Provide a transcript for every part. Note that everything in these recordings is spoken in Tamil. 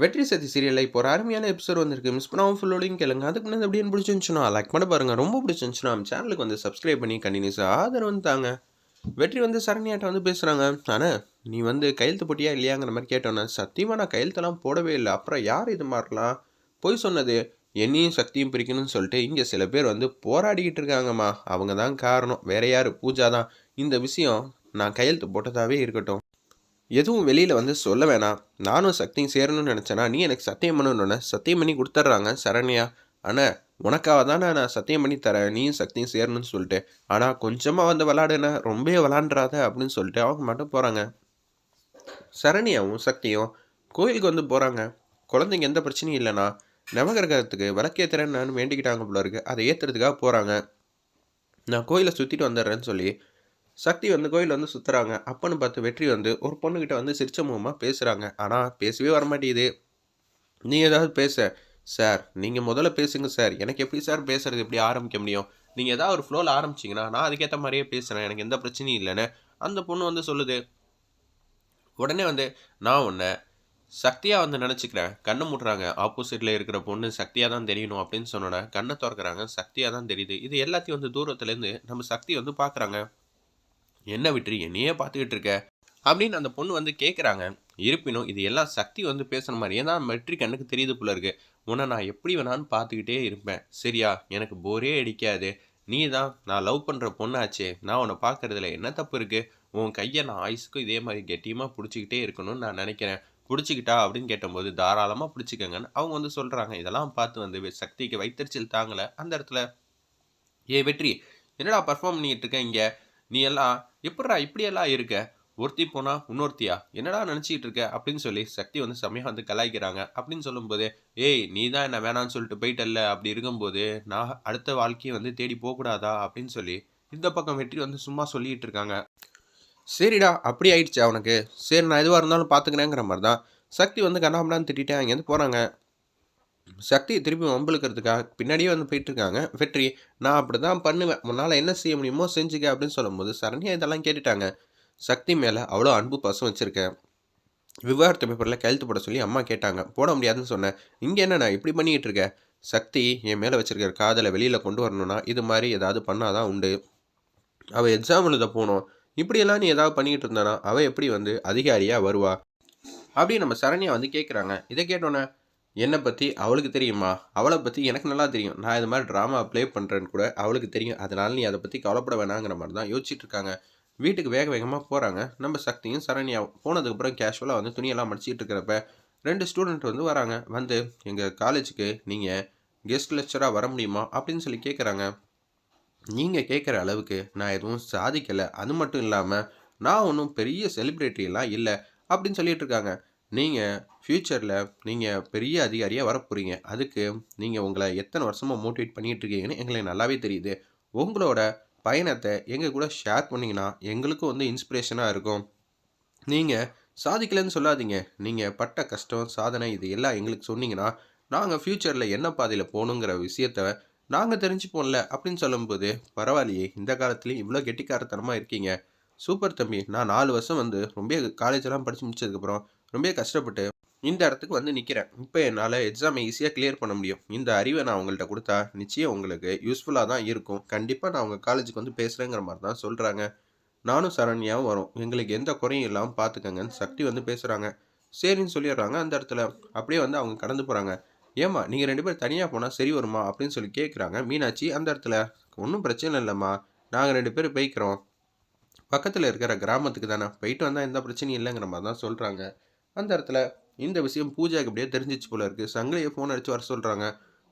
வெற்றி சதி சீரியலில் இப்போ ஒரு அருமையான எபிசோட் வந்திருக்கு. மிஸ் பண்ணாமல் ஃபுல்லோடையும் கேளுங்க. அதுக்கு முன்னாடி அப்படின்னு பிடிச்சிருந்துச்சுன்னா லைக் பண்ண பாருங்க. ரொம்ப பிடிச்சிருந்துச்சுன்னா நம்ம சேனலுக்கு வந்து சப்ஸ்கிரைப் பண்ணி கண்டினியூஸாக ஆதரவு வந்து தாங்க. வெற்றி வந்து சரண்யாட்ட வந்து பேசுகிறாங்க ஆனால் நீ வந்து கையெழுத்து போட்டியா இல்லையாங்கிற மாதிரி கேட்டோன்னே சத்தியமாக நான் கையெழுத்தெல்லாம் போடவே இல்லை. அப்புறம் யார் இது மாதிரிலாம் பொய் சொன்னது என்னையும் சக்தியும் பிரிக்கணும்னு சொல்லிட்டு இங்கே சில பேர் வந்து போராடிக்கிட்டு இருக்காங்கம்மா. அவங்க தான் காரணம். வேற யார்? பூஜா தான். இந்த விஷயம் நான் கையெழுத்து போட்டதாகவே இருக்கட்டும். எதுவும் வெளியில் வந்து சொல்ல வேணாம். நானும் சக்தியும் சேரணும்னு நினச்சேன்னா நீ எனக்கு சத்தியம் பண்ணணுன்னு சத்தியம் பண்ணி கொடுத்துட்றாங்க சரண்யா. ஆனால் உனக்காக தானே நான் சத்தியம் பண்ணி தரேன். நீயும் சக்தியும் சேரணும்னு சொல்லிட்டு ஆனால் கொஞ்சமாக வந்து விளாடுன ரொம்ப விளாண்டுறாத அப்படின்னு சொல்லிட்டு அவங்க மட்டும் போகிறாங்க சரண்யாவும் சக்தியும் கோயிலுக்கு வந்து போகிறாங்க குழந்தைங்க எந்த பிரச்சனையும் இல்லைனா நவகிரகத்துக்கு விளக்கேற்றுறேன்னு வேண்டிக்கிட்டாங்க போல இருக்குது அதை ஏற்றுறதுக்காக போகிறாங்க நான் கோயிலை சுற்றிட்டு வந்துடுறேன்னு சொல்லி சக்தி வந்து கோயில் வந்து சுற்றுறாங்க அப்பன்னு பார்த்து வெற்றி வந்து ஒரு பொண்ணுக்கிட்ட வந்து சிரிச்ச முகமாக பேசுகிறாங்க ஆனால் பேசவே வர மாட்டேங்குது நீ ஏதாவது பேச. சார் நீங்கள் முதல்ல பேசுங்க சார். எனக்கு எப்படி சார் பேசுறது? எப்படி ஆரம்பிக்க முடியும்? நீங்கள் ஏதாவது ஒரு ஃப்ளோவில் ஆரம்பிச்சிங்கன்னா நான் அதுக்கேற்ற மாதிரியே பேசுகிறேன் எனக்கு எந்த பிரச்சனையும் இல்லைன்னு அந்த பொண்ணு வந்து சொல்லுது. உடனே வந்து நான் உன்னை சக்தியாக வந்து நினச்சிக்கிறேன். கண்ணை மூட்டுறாங்க. ஆப்போசிட்டில் இருக்கிற பொண்ணு சக்தியாக தான் தெரியணும் அப்படின்னு சொன்னோன்னே கண்ணை திறக்கிறாங்க. சக்தியாக தான் தெரியுது. இது எல்லாத்தையும் வந்து தூரத்துலேருந்து நம்ம சக்தி வந்து பார்க்குறாங்க என்ன விட்டு என்னையே பார்த்துக்கிட்டு இருக்க? அப்படின்னு அந்த பொண்ணு வந்து கேட்குறாங்க இருப்பினும் இது எல்லாம் சக்தி வந்து பேசுகிற மாதிரியே தான் மெட்ரிக் கண்ணுக்கு தெரியுது போல இருக்கு. உன்னை நான் எப்படி வேணாலும் பார்த்துக்கிட்டே இருப்பேன். சரியா எனக்கு போரே அடிக்காது. நீ தான் நான் லவ் பண்ணுற பொண்ணாச்சே. நான் உன்னை பார்க்குறதுல என்ன தப்பு இருக்குது உன் கையை நான் ஆயுஸுக்கும் இதே மாதிரி கெட்டியமாக பிடிச்சிக்கிட்டே இருக்கணும்னு நான் நினைக்கிறேன். பிடிச்சிக்கிட்டா அப்படின்னு கேட்டபோது தாராளமாக பிடிச்சிக்கங்கன்னு அவங்க வந்து சொல்கிறாங்க இதெல்லாம் பார்த்து வந்து சக்திக்கு வைத்தறிச்சல் தாங்கலை. அந்த இடத்துல ஏ வெற்றி என்னடா பர்ஃபார்ம் பண்ணிட்டு இருக்கேன் இங்கே? நீ எல்லாம் எப்படா இப்படியெல்லாம் இருக்க? ஒருத்தி போனா இன்னொருத்தியா? என்னடா நினச்சிக்கிட்டு இருக்க? அப்படின்னு சொல்லி சக்தி வந்து செம்மையாக வந்து கலாய்க்கிறாங்க. அப்படின்னு சொல்லும்போது ஏய் நீ தான் என்ன வேணான்னு சொல்லிட்டு போயிட்டல்ல? அப்படி இருக்கும்போது நான் அடுத்த வாழ்க்கையை வந்து தேடி போகக்கூடாதா? அப்படின்னு சொல்லி இந்த பக்கம் வெற்றி வந்து சும்மா சொல்லிட்டு இருக்காங்க. சரிடா அப்படி ஆயிடுச்சு அவனுக்கு சரி நான் எதுவாக இருந்தாலும் பார்த்துக்கிறேங்கிற மாதிரி தான். சக்தி வந்து கண்ணாமடான்னு திட்டிட்டு அங்கேருந்து போகிறாங்க சக்தி திருப்பி வம்பளுக்கிறதுக்காக பின்னாடியே வந்து போயிட்டு இருக்காங்க வெற்றி நான் அப்படி தான் பண்ணுவேன். உன்னால் என்ன செய்ய முடியுமோ செஞ்சுக்க அப்படின்னு சொல்லும்போது சரண்யா இதெல்லாம் கேட்டுட்டாங்க. சக்தி மேலே அவ்வளோ அன்பு பசம் வச்சுருக்கேன் விவாகரத்து பேப்பரில் கையெழுத்து போட சொல்லி அம்மா கேட்டாங்க. போட முடியாதுன்னு சொன்னேன். இங்கே என்ன நான் இப்படி பண்ணிக்கிட்டு இருக்கேன் சக்தி என் மேலே வச்சுருக்க காதலை வெளியில் கொண்டு வரணும்னா இது மாதிரி ஏதாவது பண்ணாதான் உண்டு. அவள் எக்ஸாம் எழுத போகணும் இப்படியெல்லாம் நீ ஏதாவது பண்ணிக்கிட்டு இருந்தானா? அவள் எப்படி வந்து அதிகாரியாக வருவா? அப்படி நம்ம சரண்யா வந்து கேட்குறாங்க இதை கேட்டோன்னே என்னை பற்றி அவளுக்கு தெரியுமா? அவளை பற்றி எனக்கு நல்லா தெரியும். நான் இது மாதிரி ட்ராமா ப்ளே பண்ணுறேன்னு கூட அவளுக்கு தெரியும். அதனால் நீ அதை பற்றி கவலைப்பட வேணாங்கிற மாதிரி தான் யோசிச்சுட்டு இருக்காங்க. வீட்டுக்கு வேக வேகமாக போகிறாங்க நம்ம சக்தியும் சரண்யாவும் போனதுக்கப்புறம் கேஷுவலாக வந்து துணியெல்லாம் மடிச்சிட்டு இருக்கிறப்ப ரெண்டு ஸ்டூடெண்ட் வந்து வராங்க. வந்து எங்கள் காலேஜுக்கு நீங்கள் கெஸ்ட் லெக்சராக வர முடியுமா? அப்படின்னு சொல்லி கேட்குறாங்க நீங்கள் கேட்குற அளவுக்கு நான் எதுவும் சாதிக்கலை. அது மட்டும் இல்லாமல் நான் ஒன்றும் பெரிய செலிப்ரிட்டியெல்லாம் இல்லை அப்படின்னு சொல்லிட்டு இருக்காங்க. நீங்கள் ஃப்யூச்சரில் நீங்கள் பெரிய அதிகாரியாக வரப்போகிறீங்க அதுக்கு நீங்கள் உங்களை எத்தனை வருஷமாக மோட்டிவேட் பண்ணிகிட்டு இருக்கீங்கன்னு எங்களுக்கு நல்லாவே தெரியுது. உங்களோட பயணத்தை எங்கள் கூட ஷேர் பண்ணிங்கன்னா எங்களுக்கும் வந்து இன்ஸ்பிரேஷனாக இருக்கும். நீங்கள் சாதிக்கலைன்னு சொல்லாதீங்க. நீங்கள் பட்ட கஷ்டம் சாதனை இது எல்லாம் எங்களுக்கு சொன்னீங்கன்னா நாங்கள் ஃப்யூச்சரில் என்ன பாதையில் போகணுங்கிற விஷயத்த நாங்கள் தெரிஞ்சுப்போம்ல அப்படின்னு சொல்லும்போது பரவாயில்லையே இந்த காலத்துலேயும் இவ்வளோ கெட்டிக்காரத்தனமாக இருக்கீங்க. சூப்பர் தம்பி நான் நாலு வருஷம் வந்து ரொம்ப காலேஜெல்லாம் படித்து முடிச்சதுக்கப்புறம் ரொம்ப கஷ்டப்பட்டு இந்த இடத்துக்கு வந்து நிற்கிறேன் இப்போ என்னால் எக்ஸாமை ஈஸியாக கிளியர் பண்ண முடியும். இந்த அறிவை நான் உங்கள்கிட்ட கொடுத்தா நிச்சயம் உங்களுக்கு யூஸ்ஃபுல்லாக தான் இருக்கும். கண்டிப்பாக நான் உங்கள் காலேஜுக்கு வந்து பேசுகிறேங்கிற மாதிரி தான் சொல்கிறாங்க நானும் சரண்யாவும் வரும். எங்களுக்கு எந்த குறையும் இல்லாமல் பார்த்துக்கங்கன்னு சக்தி வந்து பேசுகிறாங்க சரின்னு சொல்லிடுறாங்க அந்த இடத்துல. அப்படியே வந்து அவங்க கடந்து போகிறாங்க ஏம்மா நீங்கள் ரெண்டு பேரும் தனியாக போனால் சரி வருமா? அப்படின்னு சொல்லி கேட்குறாங்க மீனாட்சி அந்த இடத்துல ஒன்றும் பிரச்சனை இல்லைம்மா. நாங்கள் ரெண்டு பேரும் போய்க்கிறோம். பக்கத்தில் இருக்கிற கிராமத்துக்கு தானே. போயிட்டு வந்தால் எந்த பிரச்சனையும் இல்லைங்கிற மாதிரி தான் சொல்கிறாங்க அந்த இடத்துல இந்த விஷயம் பூஜாவுக்கு அப்படியே தெரிஞ்சிச்சு போல இருக்குது சங்கிலியை ஃபோன் அடித்து வர சொல்கிறாங்க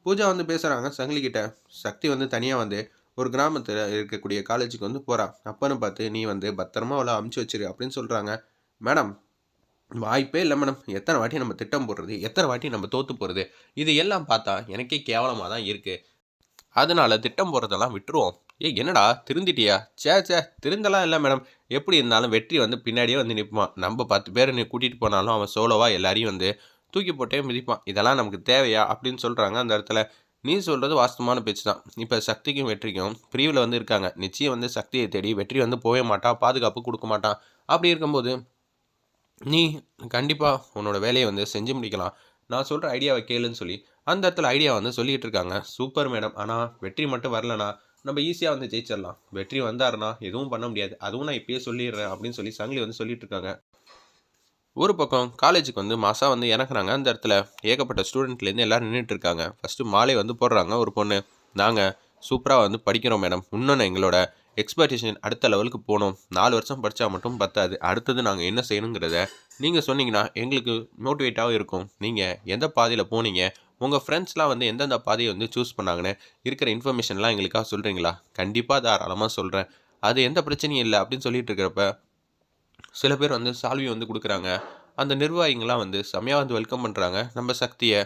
பூஜா வந்து பேசுகிறாங்க சங்கிலி கிட்ட சக்தி வந்து தனியாக வந்து ஒரு கிராமத்தில் இருக்கக்கூடிய காலேஜுக்கு வந்து போகிறா அப்பன்னு பார்த்து நீ வந்து பத்திரமா அவளை அமுச்சு வச்சிரு அப்படின்னு சொல்கிறாங்க மேடம் வாய்ப்பே இல்லை மேடம். எத்தனை வாட்டி நம்ம திட்டம் போடுறது? எத்தனை வாட்டி நம்ம தோற்று போகிறது இது எல்லாம் பார்த்தா எனக்கே கேவலமாக தான் இருக்குது அதனால் திட்டம் போடுறதெல்லாம் விட்டுருவோம். ஏ என்னடா? திருந்திட்டியா? சே சே திருந்தலாம் இல்லை மேடம். எப்படி இருந்தாலும் வெற்றி வந்து பின்னாடியே வந்து நிற்பான். நம்ம பத்து பேரை நீ கூட்டிகிட்டு போனாலும் அவன் சோலோவாக எல்லாரையும் வந்து தூக்கி போட்டே மிதிப்பான். இதெல்லாம் நமக்கு தேவையா அப்படின்னு சொல்கிறாங்க அந்த இடத்துல. நீ சொல்கிறது வாஸ்தவமான பேச்சு தான். இப்போ சக்திக்கும் வெற்றிக்கும் பிரிவில் வந்து இருக்காங்க. நிச்சயம் வந்து சக்தியை தேடி வெற்றி வந்து போகவே மாட்டான் பாதுகாப்பு கொடுக்க மாட்டான். அப்படி இருக்கும்போது நீ கண்டிப்பாக உன்னோட வேலையை வந்து செஞ்சு முடிக்கலாம். நான் சொல்கிற ஐடியாவை கேளுன்னு சொல்லி அந்த இடத்துல ஐடியா வந்து சொல்லிகிட்டு இருக்காங்க. Super madam. ஆனால் வெற்றி மட்டும் வரலனா நம்ம ஈஸியாக வந்து ஜெயிச்சிடலாம். வெற்றி வந்தாருன்னா எதுவும் பண்ண முடியாது. அதுவும் நான் இப்பயே சொல்லிடுறேன் அப்படின்னு சொல்லி சங்கிலி வந்து சொல்லிட்டு இருக்காங்க. ஒரு பக்கம் காலேஜுக்கு வந்து மாதம் வந்து இறக்குறாங்க அந்த இடத்துல ஏகப்பட்ட ஸ்டூடெண்ட்லேருந்து எல்லோரும் நின்றுட்டு இருக்காங்க. ஃபஸ்ட்டு மாலை வந்து போடுறாங்க ஒரு பொண்ணு. நாங்கள் சூப்பராக வந்து படிக்கிறோம் மேடம் இன்னொன்று எங்களோட எக்ஸ்பெக்டேஷன் அடுத்த லெவலுக்கு போகணும். நாலு வருஷம் படித்தா மட்டும் பத்தாது. அடுத்தது நாங்கள் என்ன செய்யணுங்கிறத நீங்கள் சொன்னீங்கன்னா எங்களுக்கு மோட்டிவேட்டாகவும் இருக்கும். நீங்கள் எந்த பாதையில் போனீங்க? உங்கள் ஃப்ரெண்ட்ஸ்லாம் வந்து எந்தெந்த பாதையை வந்து சூஸ் பண்ணாங்கன்னு இருக்கிற இன்ஃபர்மேஷன்லாம் எங்களுக்காக சொல்கிறீங்களா கண்டிப்பாக தாராளமாக சொல்கிறேன் அது எந்த பிரச்சனையும் இல்லை அப்படின்னு சொல்லிட்டு இருக்கிறப்ப சில பேர் வந்து சால்வி வந்து கொடுக்குறாங்க. அந்த நிர்வாகிங்களாம் வந்து செம்மையாக வந்து வெல்கம் பண்ணுறாங்க நம்ம சக்தியை.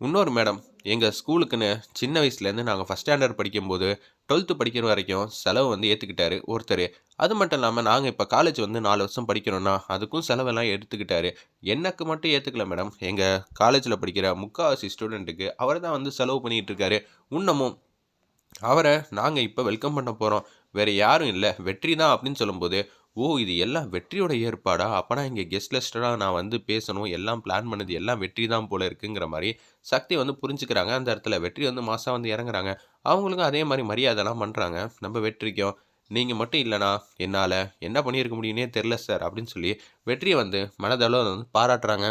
இன்னொரு மேடம் எங்கள் ஸ்கூலுக்குன்னு சின்ன வயசுலேருந்து நாங்கள் ஃபஸ்ட் ஸ்டாண்டர்ட் படிக்கும்போது டுவெல்த்து படிக்கிற வரைக்கும் செலவு வந்து ஏற்றுக்கிட்டாரு ஒருத்தர். அது மட்டும் இல்லாமல் நாங்கள் இப்போ காலேஜ் வந்து நாலு வருஷம் படிக்கிறோன்னா அதுக்கும் செலவெல்லாம் எடுத்துக்கிட்டாரு. எனக்கு மட்டும் ஏற்றுக்கல மேடம் எங்கள் காலேஜில் படிக்கிற முக்கால்வாசி ஸ்டூடெண்ட்டுக்கு அவர் தான் வந்து செலவு பண்ணிகிட்டு இருக்காரு இன்னமும் அவரை நாங்கள் இப்போ வெல்கம் பண்ண போகிறோம் வேறு யாரும் இல்லை. வெற்றி தான் அப்படின்னு சொல்லும்போது ஓ இது எல்லாம் வெற்றியோட ஏற்பாடா? அப்போனா இங்கே கெஸ்ட் லெஸ்டராக நான் வந்து பேசணும் எல்லாம் பிளான் பண்ணது எல்லாம் வெற்றி தான் போல இருக்குங்கிற மாதிரி சக்தி வந்து புரிஞ்சுக்கிறாங்க. அந்த இடத்துல வெற்றி வந்து மாதம் வந்து இறங்குறாங்க. அவங்களுக்கும் அதே மாதிரி மரியாதைலாம் பண்ணுறாங்க நம்ம வெற்றிக்கும் நீங்கள் மட்டும் இல்லைனா என்னால் என்ன பண்ணியிருக்க முடியும்னே தெரில சார் அப்படின்னு சொல்லி வெற்றியை வந்து மனதளவு வந்து பாராட்டுறாங்க.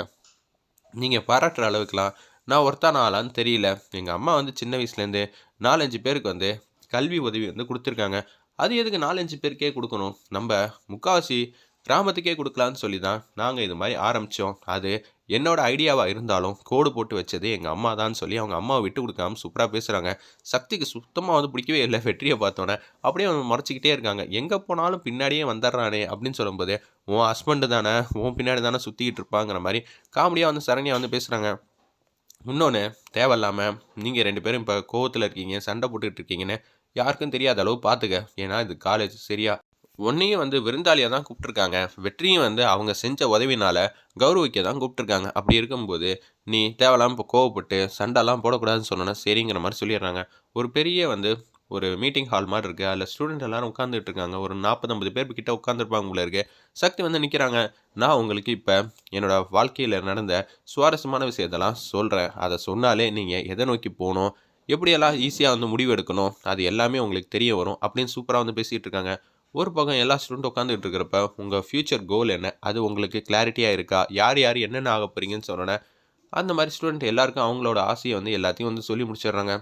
நீங்கள் பாராட்டுற அளவுக்குலாம் நான் ஒருத்தான ஆளான்னு தெரியல. எங்கள் அம்மா வந்து சின்ன வயசுலேருந்து நாலஞ்சு பேருக்கு வந்து கல்வி உதவி வந்து கொடுத்துருக்காங்க. அது எதுக்கு நாலஞ்சு பேருக்கே கொடுக்கணும்? நம்ம முக்காவாசி கிராமத்துக்கே கொடுக்கலான்னு சொல்லி தான் நாங்கள் இது மாதிரி ஆரம்பித்தோம் அது என்னோடய ஐடியாவாக இருந்தாலும் கோடு போட்டு வச்சது எங்கள் அம்மா தான் சொல்லி அவங்க அம்மாவை விட்டு கொடுக்காம சூப்பராக பேசுகிறாங்க சக்திக்கு சுத்தமாக வந்து பிடிக்கவே இல்லை வெற்றியை பார்த்தோன்னே. அப்படியே அவங்க மறைச்சிக்கிட்டே இருக்காங்க. எங்கே போனாலும் பின்னாடியே வந்துடுறானே அப்படின்னு சொல்லும்போது உன் ஹஸ்பண்டு தானே உன் பின்னாடி தானே சுற்றிக்கிட்டு இருப்பாங்கிற மாதிரி காமெடியாக வந்து சரணியாக வந்து பேசுகிறாங்க இன்னொன்று தேவையில்லாமல் நீங்கள் ரெண்டு பேரும் இப்போ கோவத்தில் இருக்கீங்க சண்டை போட்டுக்கிட்டு இருக்கீங்கன்னு யாருக்கும் தெரியாத அளவு பார்த்துக்க ஏன்னா இது காலேஜ் சரியா. ஒன்றையும் வந்து விருந்தாளியாக தான் கூப்பிட்ருக்காங்க வெற்றியும் வந்து அவங்க செஞ்ச உதவினால கௌரவிக்க தான் கூப்பிட்ருக்காங்க அப்படி இருக்கும்போது நீ தேவையில்லாமல் இப்போ கோவப்பட்டு சண்டைலாம் போடக்கூடாதுன்னு சொன்னோன்னா சரிங்கிற மாதிரி சொல்லிடுறாங்க. ஒரு பெரிய வந்து ஒரு மீட்டிங் ஹால் மாதிரி இருக்குது அதில் ஸ்டூடெண்ட் எல்லாரும் உட்காந்துட்டு இருக்காங்க. ஒரு நாற்பத்தம்பது பேர் கிட்ட உட்காந்துருப்பாங்க போல இருக்கு. சக்தி வந்து நிற்கிறாங்க நான் உங்களுக்கு இப்போ என்னோட வாழ்க்கையில் நடந்த சுவாரஸ்யமான விஷயத்தெல்லாம் சொல்கிறேன் அதை சொன்னாலே நீங்கள் எதை நோக்கி போகணும்? எப்படியெல்லாம் ஈஸியாக வந்து முடிவு எடுக்கணும் அது எல்லாமே உங்களுக்கு தெரிய வரும் அப்படின்னு சூப்பராக வந்து பேசிகிட்டு இருக்காங்க. ஒரு பக்கம் எல்லா ஸ்டூடெண்ட் உட்காந்துட்டு இருக்கிறப்ப உங்கள் ஃப்யூச்சர் கோல் என்ன? அது உங்களுக்கு கிளாரிட்டியாக இருக்கா? யார் யார் என்னென்ன ஆக போகிறீங்கன்னு சொன்னோன்னே அந்த மாதிரி ஸ்டூடெண்ட் எல்லாருக்கும் அவங்களோட ஆசையை வந்து எல்லாத்தையும் வந்து சொல்லி முடிச்சிடுறாங்க.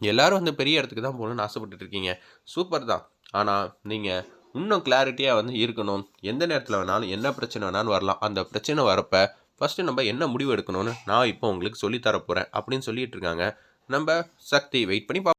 எல்லோரும் வந்து பெரிய இடத்துக்கு தான் போகணும்னு ஆசைப்பட்டுட்டு இருக்கீங்க. சூப்பர் தான். ஆனால் நீங்கள் இன்னும் கிளாரிட்டியாக வந்து இருக்கணும். எந்த நேரத்தில் வேணாலும் என்ன பிரச்சனை வேணாலும் வரலாம். அந்த பிரச்சனை வரப்போ ஃபஸ்ட்டு நம்ம என்ன முடிவு எடுக்கணும்னு நான் இப்போ உங்களுக்கு சொல்லித்தர போகிறேன் அப்படின்னு சொல்லிட்டு இருக்காங்க. நம்ம சக்தி வெயிட் பண்ணி